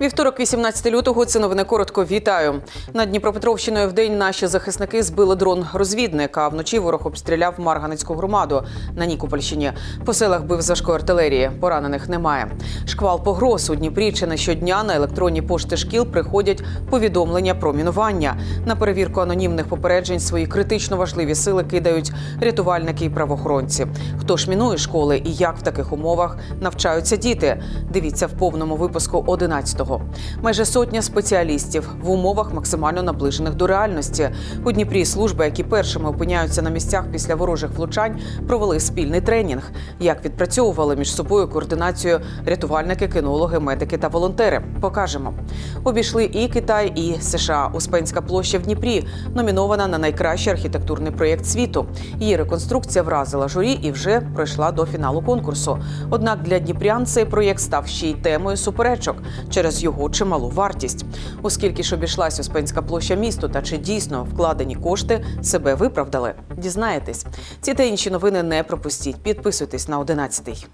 Вівторок, 18 лютого. Це новини коротко. Вітаю. Над Дніпропетровщиною в день наші захисники збили дрон-розвідник, а вночі ворог обстріляв Марганецьку громаду на Нікопольщині. По селах бив з важкої артилерії. Поранених немає. Шквал погроз у Дніпрі чи не щодня на електронні пошти шкіл приходять повідомлення про мінування. На перевірку анонімних попереджень свої критично важливі сили кидають рятувальники і правоохоронці. Хто ж мінує школи і як в таких умовах навчаються діти? Дивіться в повному випуску 11-го. Майже сотня спеціалістів в умовах максимально наближених до реальності. У Дніпрі служби, які першими опиняються на місцях після ворожих влучань, провели спільний тренінг. Як відпрацьовували між собою координацію рятувальники, кинологи, медики та волонтери. Покажемо. Обійшли і Китай, і США. Успенська площа в Дніпрі номінована на найкращий архітектурний проєкт світу. Її реконструкція вразила журі і вже пройшла до фіналу конкурсу. Однак для дніпрян цей проєкт став ще й темою суперечок через його чималу вартість. Оскільки ж обійшлась Успенська площа місту та чи дійсно вкладені кошти себе виправдали, дізнаєтесь. Ці та інші новини не пропустіть. Підписуйтесь на 11